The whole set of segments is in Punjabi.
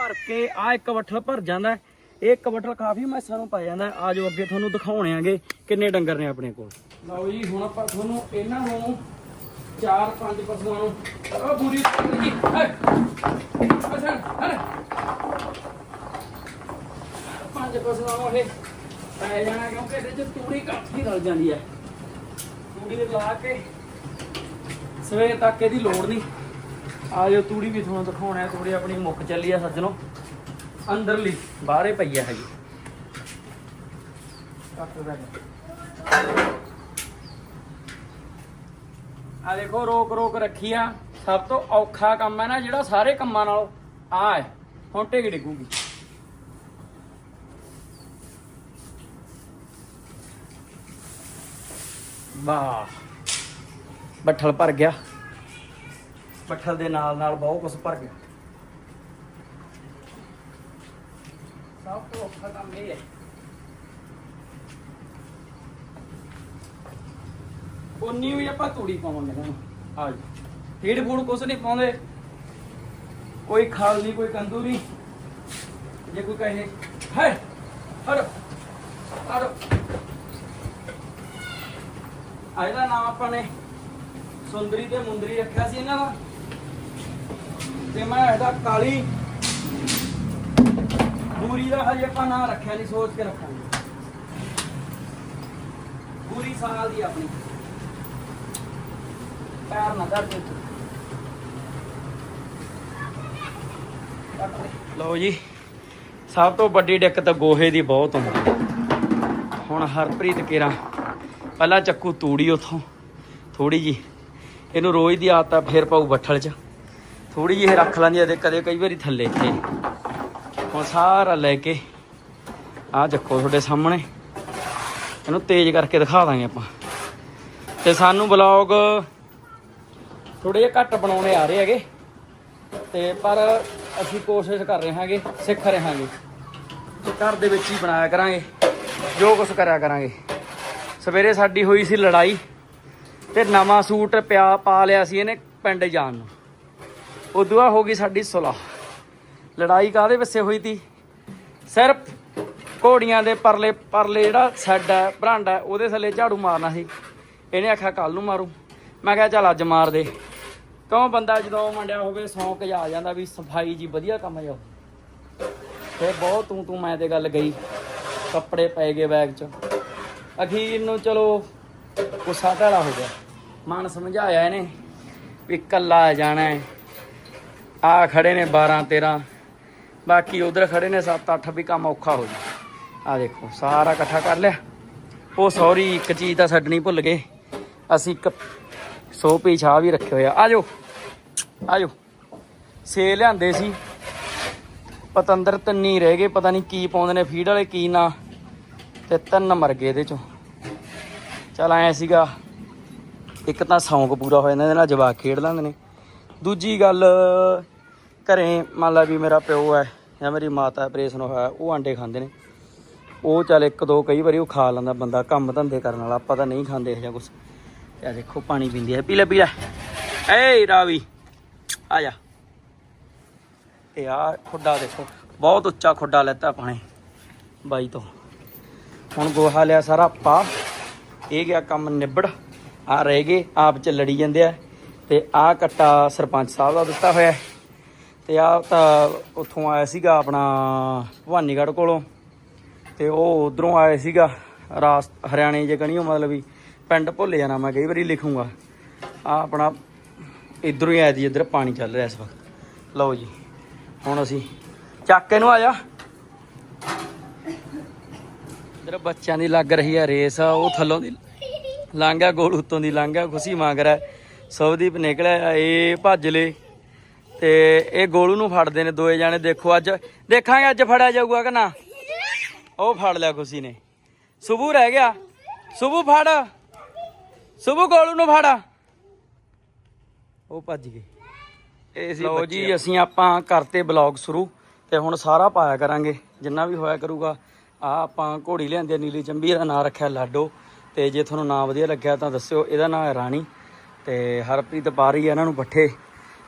ਭਰ ਕੇ ਆ ਇੱਕ ਵੱਠਲ ਭਰ ਜਾਂਦਾ ਇਹ ਇੱਕ ਵੱਠਲ ਕਾਫੀ ਮੈਸਾਂ ਨੂੰ ਪੈ ਜਾਂਦਾ ਆ ਜੋ ਅੱਗੇ ਤੁਹਾਨੂੰ ਦਿਖਾਉਣੇ ਆਂਗੇ ਕਿੰਨੇ ਡੰਗਰ ਨੇ ਆਪਣੇ ਕੋਲ। ਲਓ ਜੀ, ਹੁਣ ਆਪਾਂ ਤੁਹਾਨੂੰ ਇਹਨਾਂ ਨੂੰ ਚਾਰ ਪੰਜ ਪਸ਼ੂਆਂ ਨੂੰ ਉਹ ਬੁਰੀ ਜੀ ਅਸਾਂ ਪੰਜ ਪਸ਼ੂਆਂ ਨੂੰ ਇਹ ਪੈ ਜਾਣਾ ਕਿਉਂਕਿ ਇਹਦੇ ਚ ਤੂੜੀ ਕਾਫੀ ਰਲ ਜਾਂਦੀ ਹੈ। ਤੂੜੀ ਲਾ ਕੇ ਸਵੇਰ ਤੱਕ ਇਹਦੀ ਲੋੜ ਨਹੀਂ। ਆ ਜੋ ਤੂੜੀ ਵੀ ਤੁਹਾਨੂੰ ਦਿਖਾਉਣਾ ਹੈ, ਤੂੜੀ ਆਪਣੀ ਮੁੱਕ ਚੱਲੀ ਆ ਸੱਜਣੋ। ਅੰਦਰਲੀ, ਬਾਹਰੇ ਪਈ ਆ ਹੈਗੀ ਆ ਦੇਖੋ, ਰੋਕ ਰੋਕ ਰੱਖੀ ਆ। ਸਭ ਤੋਂ ਔਖਾ ਕੰਮ ਹੈ ਨਾ ਜਿਹੜਾ ਸਾਰੇ ਕੰਮਾਂ ਨਾਲੋਂ। ਆ ਹੈ, ਹੁਣ ਟਿਕ ਡਿੱਗੂਗੀ। ਵਾਹ, ਬੱਠਲ ਭਰ ਗਿਆ। ਪੱਠਲ ਦੇ ਨਾਲ ਨਾਲ ਬਹੁਤ ਕੁਝ ਭਰ ਗਿਆ। ਸਭ ਤੋਂ ਔਖਾ ਕੰਮ ਇਹ ਹੈ। ਉਨੀ ਵੀ ਆਪਾਂ ਤੂੜੀ ਪਾਵਾਂਗੇ ਨਾ। ਆ ਜੀ। ਫੀਡ ਫੂਡ ਕੁਛ ਨਹੀਂ ਪਾਉਂਦੇ। ਕੋਈ ਖਾਲ ਨਹੀਂ, ਕੋਈ ਕੰਦੂ ਨਹੀਂ। ਜੇ ਕੋਈ ਕਹੇ, ਹੈ ਹਰ ਹਰ ਇਹਦਾ ਨਾਮ ਆਪਾਂ ਨੇ ਸੁੰਦਰੀ ਤੇ ਮੁੰਦਰੀ ਰੱਖਿਆ ਸੀ ਇਹਨਾਂ ਦਾ। ਤੇ ਮੈਂ ਇਹਦਾ ਕਾਲੀ ਬੂਰੀ ਦਾ ਹਜੇ ਆਪਾਂ ਨਾਂ ਰੱਖਿਆ ਨਹੀਂ, ਸੋਚ ਕੇ ਰੱਖਾਂਗੇ। ਬੂਰੀ ਸਾਲ ਦੀ ਆਪਣੀ। ਪੈਰ ਨਾ ਦਰਦ ਲਓ ਜੀ, ਸਭ ਤੋਂ ਵੱਡੀ ਦਿੱਕਤ ਗੋਹੇ ਦੀ ਬਹੁਤ ਹੁੰਦੀ ਹੁਣ ਹਰਪ੍ਰੀਤ ਕੇਰਾ, ਪਹਿਲਾਂ ਚੱਕੂ ਤੂੜੀ ਉਥੋਂ ਥੋੜੀ ਜੀ ਇਹਨੂੰ ਰੋਜ਼ ਦੀ ਆਦਤ ਆ, ਫੇਰ ਪਾਉ ਬੱਠਲ 'ਚ। ਥੋੜੀ ਜਿਹੀ ਰੱਖ ਲੈਂਦੀ ਆ ਤੇ ਕਦੇ ਕਈ ਵਾਰੀ ਥੱਲੇ ਇੱਥੇ। ਹੁਣ ਸਾਰਾ ਲੈ ਕੇ ਆਹ ਚੱਕੋ ਤੁਹਾਡੇ ਸਾਹਮਣੇ। ਇਹਨੂੰ ਤੇਜ਼ ਕਰਕੇ ਦਿਖਾ ਦਾਂਗੇ ਆਪਾਂ। ਤੇ ਸਾਨੂੰ ਬਲੌਗ ਥੋੜੇ ਜਿਹਾ ਘੱਟ ਬਣਾਉਣੇ ਆ ਰਹੇ ਹੈਗੇ। ਤੇ ਪਰ ਅਸੀਂ ਕੋਸ਼ਿਸ਼ ਕਰ ਰਹੇ ਹਾਂਗੇ, ਸਿੱਖ ਰਹੇ ਹਾਂਗੇ। ਤੇ ਘਰ ਦੇ ਵਿੱਚ ਹੀ ਬਣਾਇਆ ਕਰਾਂਗੇ, ਜੋ ਕੁਝ ਕਰਿਆ ਕਰਾਂਗੇ। ਸਵੇਰੇ ਸਾਡੀ ਹੋਈ ਸੀ ਲੜਾਈ ਤੇ ਨਵਾਂ ਸੂਟ ਪਿਆ, ਪਾ ਲਿਆ ਸੀ ਇਹਨੇ ਪਿੰਡ ਜਾਣ ਨੂੰ। ਉਦੋਂ ਬਾਅਦ ਹੋ ਗਈ ਸਾਡੀ ਸੁਲਾਹ ਲੜਾਈ ਕਾਹਦੇ ਵਿੱਸੇ ਹੋਈ ਤੀ? ਸਿਰਫ ਘੋੜੀਆਂ ਦੇ ਪਰਲੇ ਪਰਲੇ ਜਿਹੜਾ ਸੈੱਡ ਹੈ ਬਰਾਂਡਾ ਹੈ, ਉਹਦੇ ਥੱਲੇ ਝਾੜੂ ਮਾਰਨਾ ਸੀ। ਇਹਨੇ ਆਖਿਆ ਕੱਲ ਨੂੰ ਮਾਰੂ। ਮੈਂ ਕਿਹਾ ਚੱਲ ਅੱਜ ਮਾਰ ਦੇ। ਕਿਉਂ ਬੰਦਾ ਜਦੋਂ ਮੰਡਿਆ ਹੋਵੇ ਸੌਂਕ ਜਾ ਜਾਂਦਾ ਵੀ ਸਫ਼ਾਈ ਜੀ ਵਧੀਆ ਕੰਮ ਜਾਓ ਤੇ ਬਹੁਤ ਤੂੰ ਤੂੰ ਮੈਂ ਤੇ ਗੱਲ ਗਈ ਕੱਪੜੇ ਪੈ ਗਏ ਬੈਗ 'ਚ। ਅਖੀਰ ਨੂੰ ਚਲੋ ਗੁੱਸਾ ਢਾਲਾ ਹੋ ਗਿਆ। ਮਨ ਸਮਝਾਇਆ ਇਹਨੇ ਵੀ ਇਕੱਲਾ ਜਾਣਾ ਹੈ। ਆ ਖੜੇ ਨੇ 12 13 ਬਾਕੀ ਉਧਰ ਖੜੇ ਨੇ 7 8 ਵੀ ਕੰਮ ਔਖਾ ਹੋ ਜਾ ਆ ਦੇਖੋ, ਸਾਰਾ ਇਕੱਠਾ ਕਰ ਲਿਆ। ਉਹ ਸੌਰੀ, ਇੱਕ ਚੀਜ਼ ਤਾਂ ਛੱਡਣੀ ਭੁੱਲ ਗਏ। ਅਸੀਂ ਇੱਕ ਸੌ ਪੀ ਚਾਹ ਵੀ ਰੱਖੇ ਹੋਇਆ ਆ। ਜਾਓ ਸੇ ਲਿਆਂਦੇ ਸੀ। ਪਤੰਦਰ ਤੰਨੀ ਰਹਿ ਗਏ, ਪਤਾ ਨਹੀਂ ਕੀ ਪਾਉਂਦੇ ਨੇ, ਫੀਡ ਵਾਲੇ ਕੀ ਨਾ। ਤੇ ਤਿੰਨ ਮਰ ਗਏ ਇਹਦੇ ਚੋਂ। ਚਲ ਐ ਸੀਗਾ, ਇੱਕ ਤਾਂ ਸ਼ੌਂਕ ਪੂਰਾ ਹੋ ਜਾਂਦਾ, ਇਹਦੇ ਨਾਲ ਜਵਾਕ ਖੇਡ ਲੈਂਦੇ ਨੇ। ਦੂਜੀ ਗੱਲ ਘਰੇ ਮੰਨ ਲਾ ਵੀ ਮੇਰਾ ਪਿਓ ਹੈ ਜਾਂ ਮੇਰੀ ਮਾਤਾ ਆਪਰੇਸ਼ਨ ਹੋਇਆ, ਉਹ ਆਂਡੇ ਖਾਂਦੇ ਨੇ। ਉਹ ਚੱਲ ਇੱਕ ਦੋ ਕਈ ਵਾਰੀ ਉਹ ਖਾ ਲੈਂਦਾ ਬੰਦਾ, ਕੰਮ ਧੰਦੇ ਕਰਨ ਵਾਲਾ, ਆਪਾਂ ਤਾਂ ਨਹੀਂ ਖਾਂਦੇ ਇਹ ਜਾਂ ਕੁਛ। ਤੇ ਆਹ ਦੇਖੋ ਪਾਣੀ ਪੀਂਦੀ ਹੈ, ਪੀ ਲੈ ਪੀ ਲੈ। ਏ ਰਾਵੀ, ਆ ਜਾ। ਤੇ ਆ ਖੁੱਡਾ ਦੇਖੋ, ਬਹੁਤ ਉੱਚਾ ਖੁੱਡਾ ਲੈਤਾ ਪਾਣੀ ਬਾਈ ਤੋਂ। ਹੁਣ ਗੋਹਾ ਲਿਆ ਸਾਰਾ ਪਾ ਇਹ ਗਿਆ ਕੰਮ ਨਿਬੜ ਆ ਰਹਿ ਗਏ, ਆਪ ਚ ਲੜੀ ਜਾਂਦੇ ਆ। ਤੇ ਆ ਕੱਟਾ ਸਰਪੰਚ ਸਾਹਿਬ ਦਾ ਦਿੱਤਾ ਹੋਇਆ ਤੇ ਆ ਤਾਂ ਉੱਥੋਂ ਆਇਆ ਸੀਗਾ ਆਪਣਾ ਭਵਾਨੀਗੜ੍ਹ ਕੋਲੋਂ, ਤੇ ਉਹ ਉਧਰੋਂ ਆਇਆ ਸੀਗਾ ਰਾਸ, ਹਰਿਆਣੇ ਜੇ ਕਣੀਓ ਮਤਲਬ ਵੀ, ਪਿੰਡ ਭੁੱਲ ਜਾਣਾ ਮੈਂ ਕਈ ਵਾਰੀ ਲਿਖੂੰਗਾ। ਆ ਆਪਣਾ ਇਧਰੋਂ ਹੀ ਆਇਆ ਜੀ, ਇਧਰ ਪਾਣੀ ਚੱਲ ਰਿਹਾ ਇਸ ਵਕਤ। ਲਓ ਜੀ, ਹੁਣ ਅਸੀਂ ਚੱਕ ਕੇ ਨੂੰ ਆਇਆ ਇਧਰ ਬੱਚਿਆਂ ਦੀ ਲੱਗ ਰਹੀ ਹੈ ਰੇਸ, ਉਹ ਥੱਲੋਂ ਦੀ ਲੰਘਿਆ ਗੋਲ ਉੱਤੋਂ ਦੀ ਲੰਘਿਆ ਖੁਸ਼ੀ ਮੰਗ ਰਿਹਾ। ਸਵਦੀਪ ਨਿਕਲਿਆ, ਇਹ ਭੱਜ ਲੇ ਤੇ ਇਹ ਗੋਲੂ ਨੂੰ ਫੜਦੇ ਨੇ ਦੋਏ ਜਾਣੇ। ਦੇਖੋ ਅੱਜ ਦੇਖਾਂਗੇ ਅੱਜ ਫੜਿਆ ਜਾਊਗਾ ਕਿ ਨਾ? ਉਹ ਫੜ ਲਿਆ ਖੁਸ਼ੀ ਨੇ। ਸੁਬੂ ਰਹਿ ਗਿਆ। ਸੁਬੂ ਫੜ। ਸੁਬੂ ਗੋਲੂ ਨੂੰ ਫੜ। ਉਹ ਭੱਜ ਗਏ। ਇਹ ਸੀ ਲਓ ਜੀ ਅਸੀਂ ਆਪਾਂ ਕਰਤੇ ਬਲੌਗ ਸ਼ੁਰੂ ਤੇ ਹੁਣ ਸਾਰਾ ਪਾਇਆ ਕਰਾਂਗੇ। ਜਿੰਨਾ ਵੀ ਹੋਇਆ ਕਰੂਗਾ ਆ ਆਪਾਂ ਘੋੜੀ ਲਿਆਂਦੀ ਨੀਲੀ ਚੰਬੀ ਦਾ ਨਾਂ ਰੱਖਿਆ ਲਾਡੋ। ਤੇ ਜੇ ਤੁਹਾਨੂੰ ਨਾਂ ਵਧੀਆ ਲੱਗਿਆ ਤਾਂ ਦੱਸਿਓ ਇਹਦਾ ਨਾਂ ਹੈ ਰਾਣੀ। ਤੇ ਹਰਪ੍ਰੀਤ ਪਾ ਰਹੀ ਹੈ ਇਹਨਾਂ ਨੂੰ ਪੱਠੇ।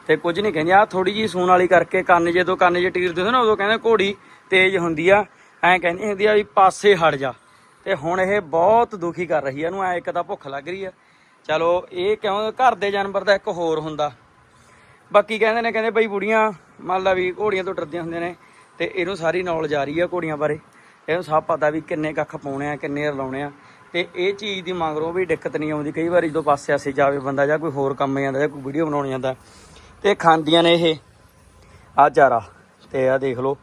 ਤੇ ਕੁਝ ਨਹੀਂ ਕਹਿੰਦੀ ਆ ਥੋੜੀ ਜੀ ਸੂਣ ਵਾਲੀ ਕਰਕੇ ਕੰਨ ਜੇ ਤੋਂ ਕੰਨ ਜੇ ਟੀਰਦੇ ਹੁੰਦੇ ਨਾ, ਉਦੋਂ ਕਹਿੰਦੇ ਘੋੜੀ ਤੇਜ਼ ਹੁੰਦੀ ਆ, ਐਂ ਕਹਿੰਦੀ ਹੁੰਦੀ ਆ ਵੀ ਪਾਸੇ ਹਟ ਜਾ। ਤੇ ਹੁਣ ਇਹ ਬਹੁਤ ਦੁਖੀ ਕਰ ਰਹੀ ਆ, ਇਹਨੂੰ ਐ ਇੱਕ ਤਾਂ ਭੁੱਖ ਲੱਗ ਰਹੀ ਆ। ਚਲੋ, ਇਹ ਕਿਉਂ, ਘਰ ਦੇ ਜਾਨਵਰ ਦਾ ਇੱਕ ਹੋਰ ਹੁੰਦਾ। ਬਾਕੀ ਕਹਿੰਦੇ ਨੇ, ਕਹਿੰਦੇ ਬਈ ਬੁੜੀਆਂ, ਮੰਨ ਲਾ ਵੀ ਘੋੜੀਆਂ ਤੋਂ ਡਰਦੀਆਂ ਹੁੰਦੀਆਂ ਨੇ, ਤੇ ਇਹਨੂੰ ਸਾਰੀ ਨੌਲੇਜ ਆ ਰਹੀ ਆ ਘੋੜੀਆਂ ਬਾਰੇ। ਇਹਨੂੰ ਸਭ ਪਤਾ ਵੀ ਕਿੰਨੇ ਕੱਖ ਪਾਉਣੇ ਆ, ਕਿੰਨੇ ਰਲਾਉਣੇ ਆ। ਤੇ ਇਹ ਚੀਜ਼ ਦੀ ਮੰਗਰੋਂ ਵੀ ਦਿੱਕਤ ਨਹੀਂ ਆਉਂਦੀ। ਕਈ ਵਾਰੀ ਜਦੋਂ ਪਾਸੇ ਆਸੇ ਜਾਵੇ ਬੰਦਾ ਜਾਂ ਕੋਈ ਹੋਰ ਕੰਮ ਜਾਂਦਾ ਜਾਂ ਕੋਈ ਵੀਡੀਓ ਬਣਾਉਣ ਜਾਂਦਾ ਤੇ ਖਾਂਦੀਆਂ ਨੇ ਇਹ। ਆ ਚਾਰਾ ਤੇ ਆ ਦੇਖ ਲਓ,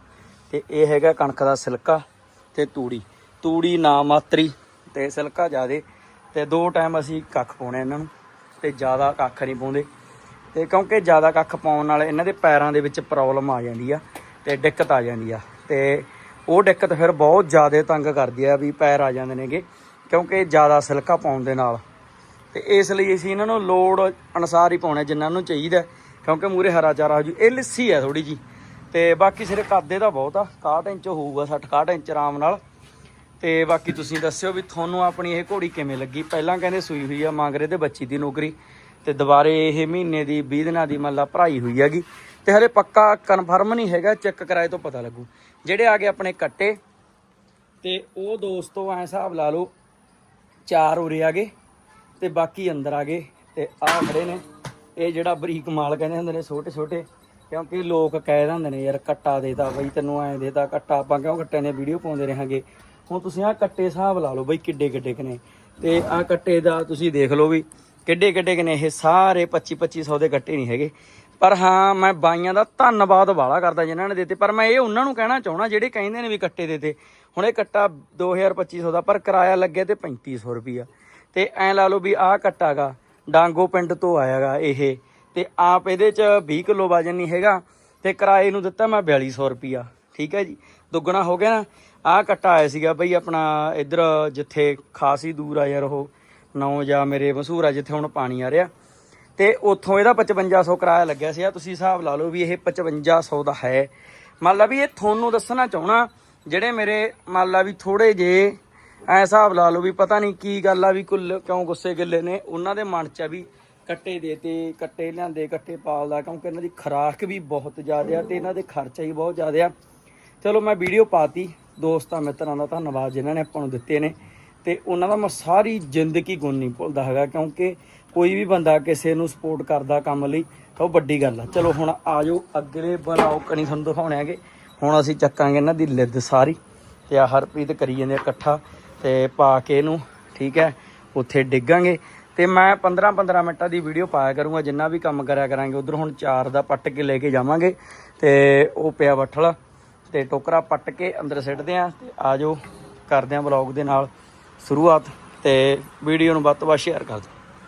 ਤੇ ਇਹ ਹੈਗਾ ਕਣਕ ਦਾ ਸਿਲਕਾ ਤੇ ਤੂੜੀ। ਤੂੜੀ ਨਾ ਮਾਤਰੀ ਤੇ ਸਿਲਕਾ ਜ਼ਿਆਦੇ। ਤੇ ਦੋ ਟਾਈਮ ਅਸੀਂ ਕੱਖ ਪਾਉਣੇ ਇਹਨਾਂ ਨੂੰ, ਤੇ ਜ਼ਿਆਦਾ ਕੱਖ ਨਹੀਂ ਪਾਉਂਦੇ। ਤੇ ਕਿਉਂਕਿ ਜ਼ਿਆਦਾ ਕੱਖ ਪਾਉਣ ਨਾਲ ਇਹਨਾਂ ਦੇ ਪੈਰਾਂ ਦੇ ਵਿੱਚ ਪ੍ਰੋਬਲਮ ਆ ਜਾਂਦੀ ਆ, ਤੇ ਦਿੱਕਤ ਆ ਜਾਂਦੀ ਆ। ਤੇ ਉਹ ਦਿੱਕਤ ਫਿਰ ਬਹੁਤ ਜ਼ਿਆਦਾ ਤੰਗ ਕਰਦੀ ਆ ਵੀ ਪੈਰ ਆ ਜਾਂਦੇ ਨੇਗੇ, ਕਿਉਂਕਿ ਜ਼ਿਆਦਾ ਸਿਲਕਾ ਪਾਉਣ ਦੇ ਨਾਲ। ਤੇ ਇਸ ਲਈ ਅਸੀਂ ਇਹਨਾਂ ਨੂੰ ਲੋੜ ਅਨੁਸਾਰ ਹੀ ਪਾਉਣਾ ਜਿੰਨਾ ਨੂੰ ਚਾਹੀਦਾ। ਕਿਉਂਕਿ ਮੂਰੇ ਹਰਾ ਚਾਰਾ ਹੋ ਜੂ। ਇਹ ਲਿੱਸੀ ਆ ਥੋੜੀ ਜੀ ਤੇ ਬਾਕੀ ਸਿਰੇ ਕੱਦੇ ਦਾ ਬਹੁਤ ਆ। 61 ਇੰਚ ਹੋਊਗਾ 60 61 ਇੰਚ ਆਰਾਮ ਨਾਲ। ਤੇ ਬਾਕੀ ਤੁਸੀਂ ਦੱਸਿਓ ਵੀ ਤੁਹਾਨੂੰ ਆਪਣੀ ਇਹ ਘੋੜੀ ਕਿਵੇਂ ਲੱਗੀ? ਪਹਿਲਾਂ ਕਹਿੰਦੇ ਸੂਈ ਹੋਈ ਆ ਮੰਗ ਰਹੇ ਤੇ ਬੱਚੀ ਦੀ ਨੌਕਰੀ। ਤੇ ਦੁਬਾਰੇ ਇਹ ਮਹੀਨੇ ਦੀ 20 ਦਿਨਾਂ ਦੀ ਮੱਲਾ ਭਰਾਈ ਹੋਈ ਹੈਗੀ। ਤੇ ਹਰੇ ਪੱਕਾ ਕਨਫਰਮ ਨਹੀਂ ਹੈਗਾ ਚੈੱਕ ਕਰਾਏ ਤੋਂ ਪਤਾ ਲੱਗੂ। ਜਿਹੜੇ ਆ ਗਏ ਆਪਣੇ ਕੱਟੇ। ਤੇ ਉਹ ਦੋਸਤੋ ਐ ਹਿਸਾਬ ਲਾ ਲਓ, ਚਾਰ ਉਰੇ ਆ ਗਏ। ਤੇ ਬਾਕੀ ਅੰਦਰ ਆ ਗਏ। ਤੇ ਆ ਖੜੇ ਨੇ। ਇਹ ਜਿਹੜਾ ਬਰੀਕ ਮਾਲ ਕਹਿੰਦੇ ਹੁੰਦੇ ਨੇ ਛੋਟੇ ਛੋਟੇ, ਕਿਉਂਕਿ ਲੋਕ ਕਹਿ ਦਿੰਦੇ ਨੇ ਯਾਰ ਕੱਟਾ ਦੇਤਾ ਬਈ, ਤੈਨੂੰ ਐਂ ਦੇਤਾ ਕੱਟਾ, ਆਪਾਂ ਕਿਉਂ ਕੱਟੇ ਨੇ, ਵੀਡੀਓ ਪਾਉਂਦੇ ਰਹਾਂਗੇ। ਹੁਣ ਤੁਸੀਂ ਆ ਕੱਟੇ ਹਿਸਾਬ ਲਾ ਲਓ ਬਈ ਕਿੱਡੇ ਕਿੱਡੇ ਕਨੇ ਤੇ ਆ ਕੱਟੇ ਦਾ ਤੁਸੀਂ ਦੇਖ ਲਓ ਵੀ ਕਿੱਡੇ ਕਿੱਡੇ ਕਨੇ ਇਹ, ਸਾਰੇ 25 2500 ਦੇ ਕੱਟੇ ਨਹੀਂ ਹੈਗੇ। ਪਰ ਹਾਂ, ਮੈਂ ਬਾਈਆਂ ਦਾ ਧੰਨਵਾਦ ਵਾਲਾ ਕਰਦਾ ਜਿਨ੍ਹਾਂ ਨੇ ਦਿੱਤੇ, ਪਰ ਮੈਂ ਇਹ ਉਹਨਾਂ ਨੂੰ ਕਹਿਣਾ ਚਾਹਣਾ ਜਿਹੜੇ ਕਹਿੰਦੇ ਨੇ ਵੀ ਕੱਟੇ ਦਿੱਤੇ ਹੁਣ ਇਹ ਕੱਟਾ 2250 ਦਾ, ਪਰ ਕਿਰਾਇਆ ਲੱਗਿਆ ਤੇ 3500 ਰੁਪਿਆ ਤੇ ਐ ਲਾ ਲਓ ਵੀ ਆਹ ਕੱਟਾਗਾ ਡਾਂਗੋ ਪਿੰਡ ਤੋਂ ਆਇਆਗਾ ਇਹ। ਤੇ ਆਪ ਇਹਦੇ ਚ 20 ਕਿਲੋ ਵਜਨ ਨਹੀਂ ਹੈਗਾ। ਤੇ ਕਿਰਾਏ ਨੂੰ ਦਿੱਤਾ ਮੈਂ 4200 ਰੁਪਿਆ ਠੀਕ ਹੈ ਜੀ। ਦੁੱਗਣਾ ਹੋ ਗਿਆ ਨਾ। ਆਹ ਕੱਟਾ ਆਇਆ ਸੀਗਾ ਬਈ ਆਪਣਾ ਇੱਧਰ ਜਿੱਥੇ ਖਾਸ ਹੀ ਦੂਰ ਆ ਯਾਰ ਉਹ। ਨੌ ਜਾਂ ਮੇਰੇ ਮਸ਼ਹੂਰ ਆ ਜਿੱਥੇ ਹੁਣ ਪਾਣੀ ਆ ਰਿਹਾ। ਤੇ ਉੱਥੋਂ ਇਹਦਾ 5500 ਕਿਰਾਇਆ ਲੱਗਿਆ ਸੀ ਆ ਤੁਸੀਂ ਹਿਸਾਬ ਲਾ ਲਓ ਵੀ ਇਹ 5500 ਦਾ ਹੈ। ਮੰਨ ਲਾ ਵੀ ਇਹ ਤੁਹਾਨੂੰ ਦੱਸਣਾ ਚਾਹਣਾ, ਜਿਹੜੇ ਮੇਰੇ ਮੰਨ ਲਾ ਵੀ ਥੋੜੇ ਜੇ ਐ ਹਿਸਾਬ ਲਾ ਲਓ ਵੀ ਪਤਾ ਨਹੀਂ ਕੀ ਗੱਲ ਆ ਵੀ ਕੁੱਲ ਕਿਉਂ ਗੁੱਸੇ ਗਿੱਲੇ ਨੇ। ਉਹਨਾਂ ਦੇ ਮਨ 'ਚ ਆ ਵੀ ਕੱਟੇ ਦੇਤੇ ਕੱਟੇ ਲਿਆਂਦੇ, ਕੱਟੇ ਪਾਲਦਾ, ਕਿਉਂਕਿ ਇਹਨਾਂ ਦੀ ਖਰਾਕ ਵੀ ਬਹੁਤ ਜ਼ਿਆਦਾ ਆ ਤੇ ਇਹਨਾਂ ਦੇ ਖਰਚਾ ਹੀ ਬਹੁਤ ਜ਼ਿਆਦਾ ਆ। ਚਲੋ ਮੈਂ ਵੀਡੀਓ ਪਾਤੀ, ਦੋਸਤਾਂ, ਮਿੱਤਰਾਂ ਦਾ ਧੰਨਵਾਦ ਜਿਨ੍ਹਾਂ ਨੇ ਆਪਾਂ ਨੂੰ ਦਿੱਤੇ ਨੇ। ਤੇ ਉਹਨਾਂ ਦਾ ਮੈਂ ਸਾਰੀ ਜ਼ਿੰਦਗੀ ਗੁਣ ਨਹੀਂ ਭੁੱਲਦਾ ਹੈਗਾ, ਕਿਉਂਕਿ ਕੋਈ ਵੀ ਬੰਦਾ ਕਿਸੇ ਨੂੰ ਸਪੋਰਟ ਕਰਦਾ ਕੰਮ ਲਈ, ਤਾਂ ਉਹ ਵੱਡੀ ਗੱਲ ਆ। ਚਲੋ ਹੁਣ ਆਜੋ, ਅਗਲੇ ਬਲਾਓ ਕਣੀ ਤੁਹਾਨੂੰ ਦਿਖਾਉਣੇ ਹੈਗੇ। ਹੁਣ ਅਸੀਂ ਚੱਕਾਂਗੇ ਇਹਨਾਂ ਦੀ ਲਿੱਦ ਸਾਰੀ, ਤੇ ਆ ਹਰਪ੍ਰੀਤ ਕਰੀ ਜਾਂਦੇ ਇਕੱਠਾ। ਤੇ ਪਾ ਕੇ ਇਹਨੂੰ, ਠੀਕ ਹੈ, ਉੱਥੇ ਡਿੱਗਾਂਗੇ। ਤੇ ਮੈਂ 15 15 ਮਿੰਟਾਂ ਦੀ ਵੀਡੀਓ ਪਾਇਆ ਕਰੂੰਗਾ, ਜਿੰਨਾ ਵੀ ਕੰਮ ਕਰਿਆ ਕਰਾਂਗੇ, ਉਧਰ ਹੁਣ ਚਾਰ ਦਾ ਪੱਟ ਕੇ ਲੈ ਕੇ ਜਾਵਾਂਗੇ। ਤੇ ਉਹ ਪਿਆ ਬੱਠਲ ਤੇ ਟੋਕਰਾ ਪੱਟ ਕੇ ਅੰਦਰ ਸਿੱਟਦੇ ਆਂ, ਤੇ ਆਜੋ ਕਰਦੇ ਆਂ ਵਲੌਗ ਦੇ ਨਾਲ ਸ਼ੁਰੂਆਤ, ਤੇ ਵੀਡੀਓ ਨੂੰ ਵੱਧ ਤੋਂ ਵੱਧ ਸ਼ੇਅਰ ਕਰ ਦਿਓ।